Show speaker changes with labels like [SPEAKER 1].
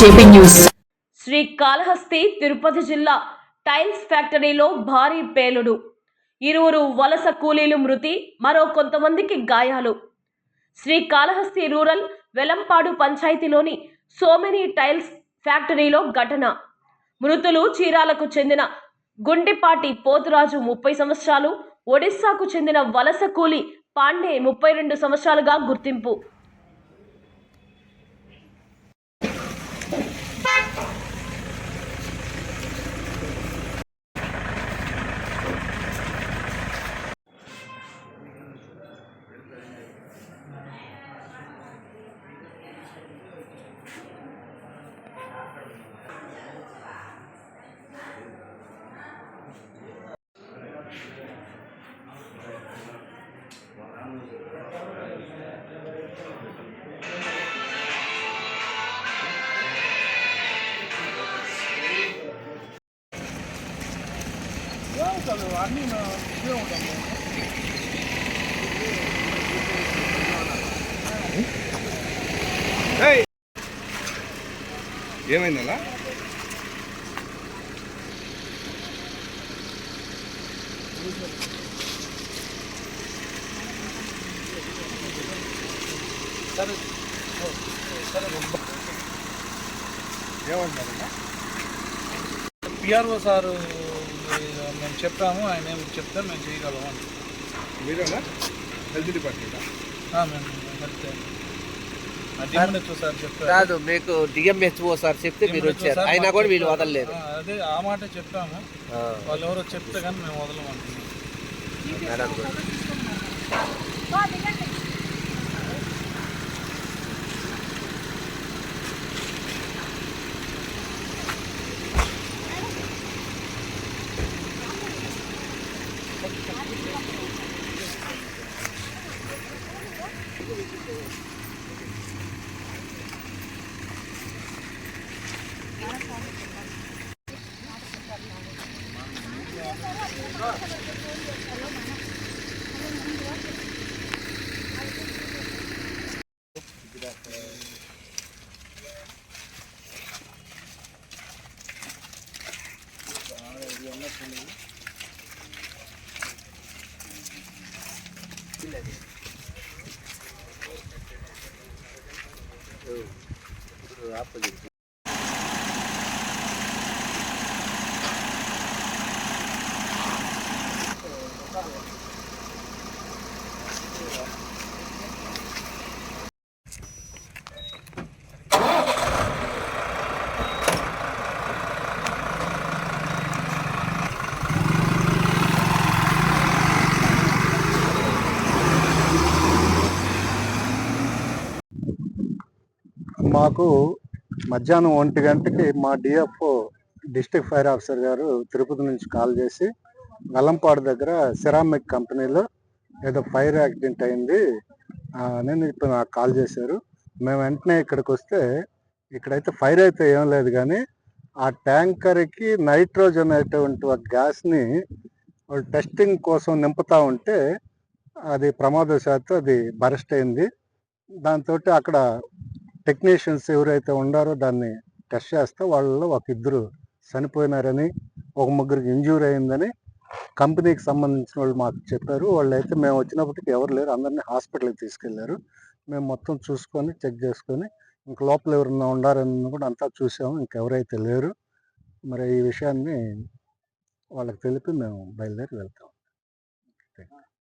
[SPEAKER 1] JP news.
[SPEAKER 2] Shri Kalahasti Tirupati జిల్లా tiles ఫ్యాక్టరీలో భారీ పేలుడు. ఇరువురు వలస కూలీలు మృతి మరో కొంతమందికి గాయాలు. శ్రీ కాళహస్తి రూరల్ వెలంపాడు పంచాయతీలోని సోమెని టైల్స్ ఫ్యాక్టరీలో ఘటన. మృతులు చీరాలకు చెందిన గుండిపాటి పోతురాజు ముప్పై సంవత్సరాలు ఒడిస్సాకు చెందిన వలస కూలి పాండే ముప్పై రెండు సంవత్సరాలుగా గుర్తింపు.
[SPEAKER 3] ఏమైంది అలా ఏమంటారన్నా
[SPEAKER 4] పిఆర్ఓ సారు చెప్పాము ఆయన ఏం చెప్తే మేము చేయగలము అని.
[SPEAKER 3] మీరేనా? హెల్త్ డిపార్ట్మెంటా?
[SPEAKER 4] సార్ చెప్పారు.
[SPEAKER 5] కాదు మీకు డిఎంహెచ్ఓ సార్ చెప్తే మీరు వచ్చారు. అయినా కూడా వీళ్ళు. వదలలేదు.
[SPEAKER 4] అదే ఆ మాట చెప్పాము. వాళ్ళు ఎవరో చెప్తే కానీ మేము వదలమంటున్నాం.
[SPEAKER 5] Gracias. కూడా.
[SPEAKER 6] మాకు మధ్యాహ్నం ఒంటి గంటకి మా డిఎఫ్ఓ డిస్టిక్ ఫైర్ ఆఫీసర్ గారు తిరుపతి నుంచి కాల్ చేసి వెల్లంపాడు దగ్గర సిరామిక్ కంపెనీలో ఏదో ఫైర్ యాక్సిడెంట్ అయింది. ఆ, అని ఇప్పుడు నాకు కాల్ చేశారు. మేము వెంటనే ఇక్కడికి వస్తే ఇక్కడైతే ఫైర్ అయితే ఏం లేదు కానీ ఆ ట్యాంకర్కి నైట్రోజన్ అనేటువంటి ఒక గ్యాస్ని టెస్టింగ్ కోసం నింపుతా ఉంటే అది ప్రమాదశాత్తు అది బరస్ట్ అయింది. దాంతో అక్కడ టెక్నీషియన్స్ ఎవరైతే ఉండారో దాన్ని టెస్ట్ చేస్తే వాళ్ళలో ఒక ఇద్దరు చనిపోయినారని ఒక ముగ్గురికి ఇంజ్యూర్ అయిందని కంపెనీకి సంబంధించిన వాళ్ళు మాకు చెప్పారు. వాళ్ళు అయితే మేము వచ్చినప్పటికి ఎవరు లేరు. అందరినీ హాస్పిటల్కి తీసుకెళ్ళారు. మేము మొత్తం చూసుకొని చెక్ చేసుకొని ఇంక లోపల ఎవరన్నా ఉండారని కూడా అంతా చూసాము. ఇంకెవరైతే లేరు మరి ఈ విషయాన్ని వాళ్ళకి తెలిపి మేము బయలుదేరి వెళ్తాం.